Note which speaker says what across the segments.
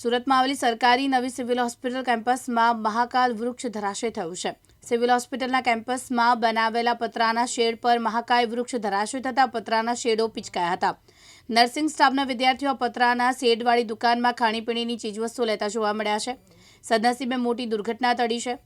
Speaker 1: સુરતમાં આવેલી સરકારી નવી સિવિલ હોસ્પિટલ કેમ્પસમાં મહાકાલ વૃક્ષ ધરાશય થયું છે. સિવિલ હોસ્પિટલના કેમ્પસમાં બનાવેલા પતરાના શેડ પર મહાકાય વૃક્ષ ધરાશય થતાં પતરાના શેડો પિચકાયા હતા. નર્સિંગ સ્ટાફના વિદ્યાર્થીઓ પતરાના શેડવાળી દુકાનમાં ખાણીપીણીની ચીજવસ્તુઓ લેતા જોવા મળ્યા છે. સદનસીબે મોટી દુર્ઘટના ટળી છે.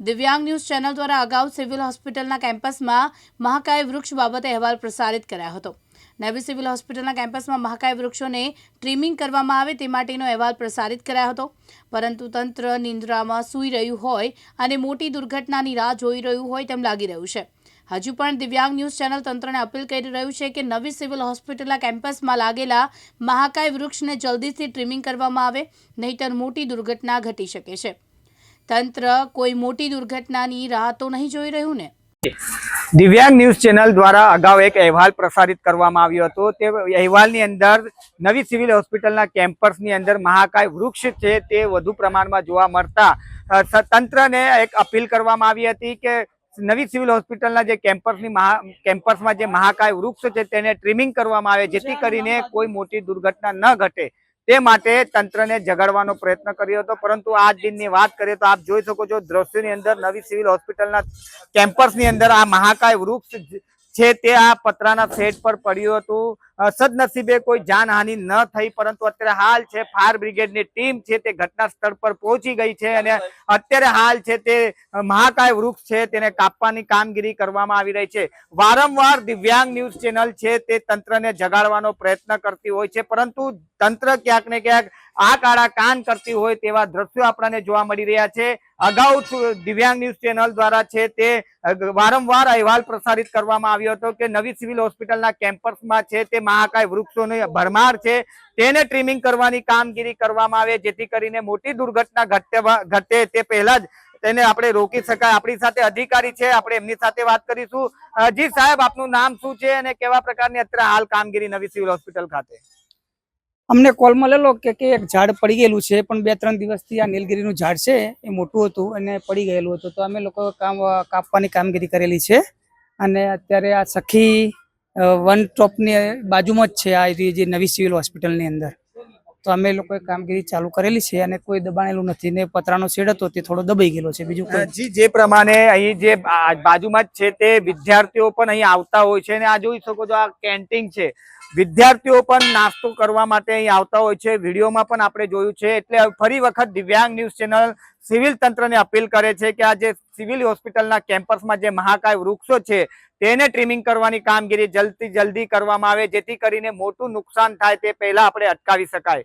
Speaker 1: દિવ્યાંગ ન્યૂઝ ચેનલ દ્વારા અગાઉ સિવિલ હોસ્પિટલના કેમ્પસમાં મહાકાય વૃક્ષ બાબતે અહેવાલ પ્રસારિત કરાયો હતો. નવી સિવિલ હોસ્પિટલના કેમ્પસમાં મહાકાય વૃક્ષોને ટ્રીમિંગ કરવામાં આવે તે માટેનો અહેવાલ પ્રસારિત કરાયો હતો. પરંતુ તંત્ર નિંદ્રામાં સૂઈ રહ્યું હોય અને મોટી દુર્ઘટનાની રાહ જોઈ રહ્યું હોય તેમ લાગી રહ્યું છે. હજુ પણ દિવ્યાંગ ન્યૂઝ ચેનલ તંત્રને અપીલ કરી રહ્યું છે કે નવી સિવિલ હોસ્પિટલના કેમ્પસમાં લાગેલા મહાકાય વૃક્ષને જલ્દીથી ટ્રીમિંગ કરવામાં આવે, નહીંતર મોટી દુર્ઘટના ઘટી શકે છે. તંત્ર કોઈ મોટી દુર્ઘટનાની રાહ તો નહીં જોઈ રહ્યું ને?
Speaker 2: દિવ્યાંગ ન્યૂઝ ચેનલ દ્વારા અગાઉ એક અહેવાલ પ્રસારિત કરવામાં આવ્યો હતો. તે અહેવાલની અંદર નવી સિવિલ હોસ્પિટલના કેમ્પસની અંદર મહાકાય વૃક્ષ છે તે વધુ પ્રમાણમાં જોવા મળતા તંત્રને એક અપીલ કરવામાં આવી હતી કે નવી સિવિલ હોસ્પિટલના જે કેમ્પસની મહા, કેમ્પસમાં જે મહાકાય વૃક્ષ છે તેને ટ્રીમિંગ કરવામાં આવે જેથી કરીને કોઈ મોટી દુર્ઘટના ન ઘટે. તે માટે તંત્રને જગાડવાનો પ્રયત્ન કર્યો હતો. પરંતુ આ દિનની વાત કરીએ તો આપ જોઈ શકો છો દ્રશ્યની અંદર નવી સિવિલ હોસ્પિટલના કેમ્પસની અંદર આ મહાકાય વૃક્ષ છે તે આ પતરાના સેટ પર પડ્યું હતું. સદનસીબે કોઈ જાનહાનિ ન થઈ, પરંતુ અત્યારે હાલ છે, ફાયર બ્રિગેડની ટીમ છે તે ઘટના સ્થળ પર પહોંચી ગઈ છે અને અત્યારે હાલ છે તે મહાકાય વૃક્ષ છે તેને કાપવાની કામગીરી કરવામાં આવી રહી છે. વારંવાર દિવ્યાંગ ન્યૂઝ ચેનલ છે તે તંત્રને જગાડવાનો પ્રયત્ન કરતી હોય છે, પરંતુ તંત્ર ક્યાંક ને ક્યાંક આ કાળા કાન કરતી હોય તેવા દ્રશ્યો આપણને જોવા મળી રહ્યા છે. અગાઉ દિવ્યાંગ ન્યૂઝ ચેનલ દ્વારા છે તે વારંવાર અહેવાલ પ્રસારિત કરવામાં આવ્યો હતો કે નવી સિવિલ હોસ્પિટલના કેમ્પસમાં છે તે મહાકાય વૃક્ષોની ભરમાર છે. તેને ટ્રીમિંગ કરવાની કામગીરી કરવામાં આવે, જેથી કરીને મોટી દુર્ઘટના ઘટે ઘટે તે પહેલા જ તેને આપણે રોકી શકાય. આપણી સાથે અધિકારી છે, આપણે એમની સાથે વાત કરીશું. જી સાહેબ, આપનું નામ શું છે અને કેવા પ્રકારની અત્યારે હાલ કામગીરી નવી સિવિલ હોસ્પિટલ ખાતે?
Speaker 3: અમને કોલ મળેલો કે કે એક ઝાડ પડી ગયેલું છે, પણ બે, ત્રણ દિવસથી આ નીલગીરીનું ઝાડ છે, એ મોટું હતું અને પડી ગયેલું હતું. તો અમે લોકો કામ, કાપવાની કામગીરી કરેલી છે. અને અત્યારે આ સખી વન ટોપની બાજુમાં જ છે આ જે નવી સિવિલ હોસ્પિટલની અંદર. તો અમે લોકોએ કામગીરી ચાલુ કરેલી છે અને કોઈ દબાણેલું નથી ને પતરાનો શેડ હતો તે થોડો દબાઈ ગયેલો છે. બીજું
Speaker 2: જી, જે પ્રમાણે અહીં જે બાજુમાં જ છે તે વિદ્યાર્થીઓ પણ અહીં આવતા હોય છે અને આ જોઈ શકો છો આ કેન્ટીન છે. વિદ્યાર્થીઓ પણ નાસ્તો કરવા માટે અહીં આવતા હોય છે. વિડીયોમાં પણ આપણે જોયું છે. એટલે ફરી વખત દિવ્યાંગ ન્યૂઝ ચેનલ સિવિલ તંત્રને અપીલ કરે છે કે આ જે સિવિલ હોસ્પિટલના કેમ્પસમાં જે મહાકાય વૃક્ષો છે તેને ટ્રીમિંગ કરવાની કામગીરી જલ્દી જલ્દી કરવામાં આવે, જેથી કરીને મોટું નુકસાન થાય તે પહેલા આપણે અટકાવી શકાય.